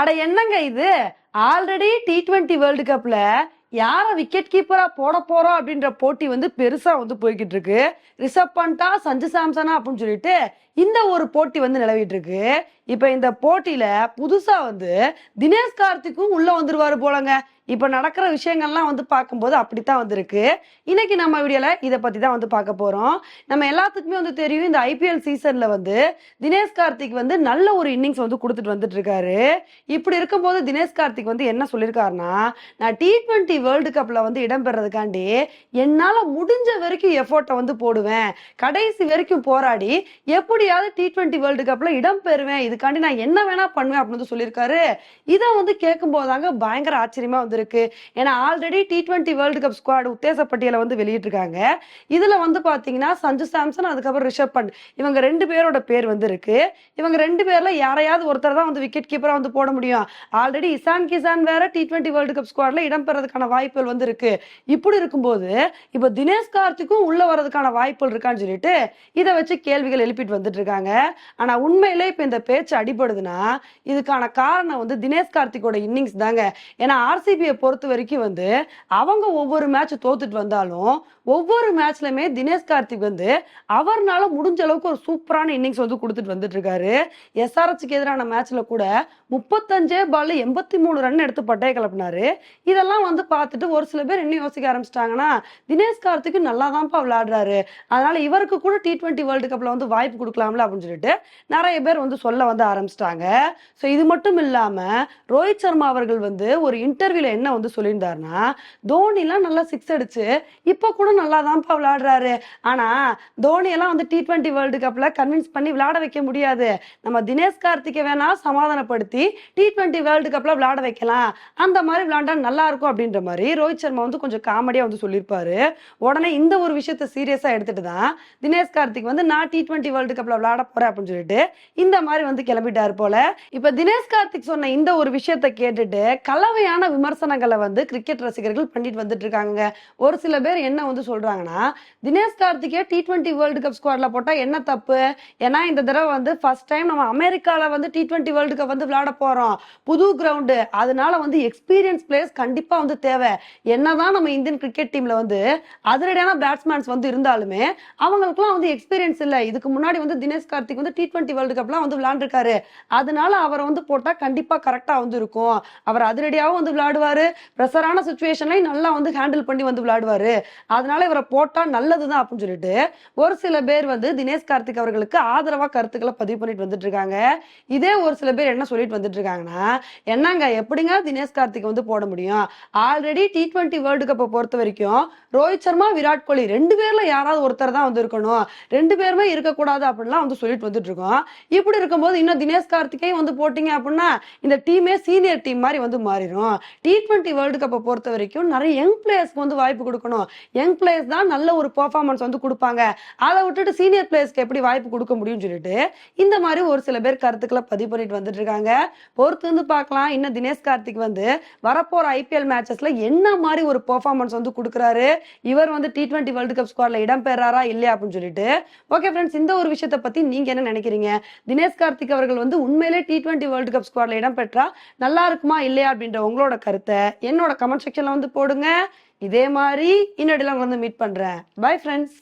அட என்னங்க இது? ஆல்ரெடி டி டுவெண்ட்டி வேர்ல்டு கப்ல யார விக்கெட் கீப்பரா போட போறோம் அப்படின்ற போட்டி வந்து பெருசா வந்து போய்கிட்டு இருக்கு ரிஷப் பண்டா சஞ்சு சாம்சனா அப்படின்னு சொல்லிட்டு இந்த ஒரு போட்டி வந்து நிலவிட்டு இருக்கு இப்ப இந்த போட்டியில புதுசா வந்து தினேஷ் கார்த்திக்கும் உள்ள வந்துருவாரு போலங்க. இப்ப நடக்கிற விஷயங்கள்லாம் வந்து பார்க்கும்போது அப்படித்தான் வந்திருக்கு. இன்னைக்கு நம்ம வீடியோல இதை பத்தி தான் வந்து பார்க்க போறோம். நம்ம எல்லாத்துக்குமே வந்து தெரியும் இந்த ஐபிஎல் சீசன்ல வந்து தினேஷ் கார்த்திக் வந்து நல்ல ஒரு இன்னிங்ஸ் வந்து கொடுத்துட்டு வந்துட்டு இருக்காரு இப்படி இருக்கும்போது தினேஷ் கார்த்திக் வந்து என்ன சொல்லியிருக்காருன்னா நான் டி ட்வெண்ட்டி வேர்ல்டு கப்ல வந்து இடம்பெறதுக்காண்டி என்னால முடிஞ்ச வரைக்கும் எஃபோர்ட்டை வந்து போடுவேன். கடைசி வரைக்கும் போராடி எப்படியாவது டி ட்வெண்ட்டி வேர்ல்டு கப்ல இடம் பெறுவேன். இதுக்காண்டி நான் என்ன வேணா பண்ணுவேன் அப்படின்னு வந்து சொல்லியிருக்காரு. இதை வந்து கேட்கும் போதாங்க பயங்கர ஆச்சரியமா வந்திருக்கு. ஏன்னா already T twenty world cup squad உத்தேச பட்டியலை வந்து வெளியிட்டிருக்காங்க. இதுல வந்து பாத்தீங்கன்னா சஞ்சு சாம்சன் அதுக்கப்புறம் ரிஷப் பண்ட் இவங்க ரெண்டு பேரோட பேர் வந்து இருக்கு இவங்க ரெண்டு பேர்ல யாரையாவது ஒருத்தர் தான் வந்து விக்கெட் கீப்பரா வந்து போட முடியும். ஆல்ரெடி இசான் கிசான் வேற டி ட்வெண்ட்டி வேர்ல்டு கப் ஸ்குவாட்ல இடம்பெறதுக்கான வாய்ப்புகள் வந்து இருக்கு இப்படி இருக்கும்போது இப்போ தினேஷ் கார்த்திக்கும் உள்ள வர்றதுக்கான வாய்ப்புகள் இருக்கான்னு சொல்லிட்டு இதை வச்சு கேள்விகள் எழுப்பிட்டு வந்துட்டு இருக்காங்க. ஆனா உண்மையிலே இப்ப இந்த பேர் பேச்சு அடிபடுதுன்னா இதுக்கான காரணம் வந்து தினேஷ் கார்த்திகோட இன்னிங்ஸ் தாங்க. ஏன்னா ஆர்சிபியை பொறுத்த வரைக்கும் வந்து அவங்க ஒவ்வொரு மேட்ச் தோத்துட்டு வந்தாலும் ஒவ்வொரு மேட்ச்லயுமே தினேஷ் கார்த்திக் வந்து அவர்னால முடிஞ்ச அளவுக்கு ஒரு சூப்பரான இன்னிங்ஸ் வந்து கொடுத்துட்டு வந்துட்டு இருக்காரு. எஸ்ஆர்எஸ்க்கு எதிரான மேட்ச்ல கூட முப்பத்தஞ்சே பால்ல எண்பத்தி மூணு ரன் எடுத்து பட்டைய கிளப்பினாரு. இதெல்லாம் வந்து பார்த்துட்டு ஒரு சில பேர் என்ன யோசிக்க ஆரம்பிச்சிட்டாங்கன்னா தினேஷ் கார்த்திக் நல்லா தான்ப்பா விளையாடுறாரு. அதனால இவருக்கு கூட டி ட்வெண்ட்டி வேர்ல்டு கப்ல வந்து வாய்ப்பு கொடுக்கலாம்ல அப்படின்னு சொல்லிட்டு நிறைய பேர் வந்து சொல்ல வந்து ஆரம்பிச்சிட்டாங்க. ஸோ இது மட்டும் இல்லாம ரோஹித் சர்மா அவர்கள் வந்து ஒரு இன்டர்வியூல என்ன வந்து சொல்லியிருந்தாருன்னா தோனிலாம் நல்லா சிக்ஸ் அடிச்சு இப்போ கூட நல்லா தான்ப்பா விளையாடுறாரு. ஆனா தோனி எல்லாம் வந்து டி ட்வெண்ட்டி வேர்ல்டு கப்ல கன்வின்ஸ் பண்ணி விளையாட வைக்க முடியாது. நம்ம தினேஷ் கார்த்திகை வேணா சமாதானப்படுத்தி டி டுவெண்ட்டி வேர்ல்டு கப்ல விளையாட வைக்கலாம். அந்த மாதிரி விளையாண்டா நல்லா இருக்கும் அப்படின்ற மாதிரி ரோஹித் சர்மா வந்து கொஞ்சம் காமெடியா வந்து சொல்லியிருப்பாரு. உடனே இந்த ஒரு விஷயத்த சீரியஸா எடுத்துட்டு தான் தினேஷ் கார்த்திக் வந்து நான் டி ட்வெண்ட்டி வேர்ல்டு கப்ல விளையாட போறேன் அப்படின்னு சொல்லிட்டு இந்த மாதிரி வந்து கிளம்பிட்டாரு போல. இப்ப தினேஷ் கார்த்திக் சொன்ன இந்த ஒரு விஷயத்த கேட்டுட்டு கலவையான விமர்சனங்களை வந்து கிரிக்கெட் ரசிகர்கள் பண்ணிட்டு வந்துட்டு இருக்காங்க ஒரு சில பேர் என்ன வந்து சொல்றாங்கன்னா Dinesh Karthik T twenty world cup ஸ்குவாட்ல போட்டா என்ன தப்பு? ஏன்னா இந்த தடவை வந்து ஃபர்ஸ்ட் டைம் நம்ம அமெரிக்கால வந்து டி டுவெண்ட்டி வேர்ல்டு கப் வந்து விளையாட போறோம். புது கிரவுண்டு அதனால வந்து எக்ஸ்பீரியன்ஸ் பிளேயர்ஸ் கண்டிப்பா வந்து தேவை. என்னதான் நம்ம இந்தியன் கிரிக்கெட் டீம்ல வந்து அதிரடியான பேட்ஸ்மேன்ஸ் வந்து இருந்தாலுமே அவங்களுக்குலாம் வந்து எக்ஸ்பீரியன்ஸ் இல்லை. இதுக்கு முன்னாடி வந்து தினேஷ் கார்த்திக் வந்து டி டுவெண்ட்டி வேர்ல்டு கப்லாம் வந்து இருக்காரு. அதனால அவரை வந்து போட்டா கண்டிப்பா கரெக்டா வந்து இருக்கும். அவர் அதிரடியாகவும் வந்து விளையாடுவாரு. ப்ரெஷரான சுச்சுவேஷன்லையும் நல்லா வந்து ஹேண்டில் பண்ணி வந்து விளையாடுவாரு. அதனால இவரை போட்டா நல்லதுதான் அப்படின்னு சொல்லிட்டு ஒரு சில பேர் வந்து தினேஷ் கார்த்திக் அவர்களுக்கு ஆதரவா கருத்துக்களை பதிவு பண்ணிட்டு வந்துட்டு இருக்காங்க. இதே ஒரு சில பேர் என்ன சொல்லிட்டு வந்துட்டு இருக்காங்கன்னா என்னங்க எப்படிங்க தினேஷ் கார்த்திக் வந்து போட முடியும்? ஆல்ரெடி டி டுவெண்ட்டி வேர்ல்டு கப்பை பொறுத்த வரைக்கும் ரோஹித் சர்மா விராட் கோலி ரெண்டு பேர்ல யாராவது ஒருத்தர் தான் வந்து இருக்கணும். ரெண்டு பேருமே இருக்கக்கூடாது அப்படின்லாம் வந்து சொல்லிட்டு வந்துட்டு இருக்கோம். இப்படி இருக்கும்போது இன்னும் தினேஷ் கார்த்திகே வந்து போட்டீங்க அப்படின்னா இந்த டீமே சீனியர் டீம் மாதிரி வந்து மாறிடும் டி ட்வெண்ட்டி வேர்ல்டு கப்பை பொறுத்த வரைக்கும் நிறைய யங் பிளேயர்ஸ்க்கு வந்து வாய்ப்பு கொடுக்கணும். யங் பிளேயர்ஸ் தான் நல்ல ஒரு பெர்ஃபார்மன்ஸ் வந்து கொடுப்பாங்க. அதை விட்டுட்டு சீனியர் பிளேயர்ஸ்க்கு எப்படி வாய்ப்பு கொடுக்க முடியும்னு சொல்லிட்டு இந்த மாதிரி ஒரு சில பேர் கருத்துக்களை பதிவு பண்ணிட்டு வந்துட்டு இருக்காங்க. பொறுத்து வந்து பார்க்கலாம். இன்னும் தினேஷ் கார்த்திக் வந்து வரப்போற ஐபிஎல் மேட்சஸ்ல என்ன மாதிரி ஒரு பெர்ஃபார்மன்ஸ் வந்து கொடுக்குறாரு? இவர் வந்து டி ட்வெண்ட்டி வேர்ல்டு கப் ஸ்குவாட்ல இடம் பெறாரா இல்லையா அப்படின்னு சொல்லிட்டு. ஓகே ஃப்ரெண்ட்ஸ் இந்த ஒரு விஷயத்தை பத்தி நீங்க என்ன நினைக்கிறீங்க? தினேஷ் கார்த்திக் அவர்கள் வந்து உண்மையிலே டி டுவெண்ட்டி வேர்ல்டு கப் ஸ்குவாட்ல இடம் பெற்றா நல்லா இருக்குமா இல்லையா அப்படின்ற உங்களோட கருத்தை என்னோட கமெண்ட் செக்ஷன்ல வந்து போடுங்க. இதே மாதிரி இன்னொடிலாம் வந்து மீட் பண்றேன். Bye friends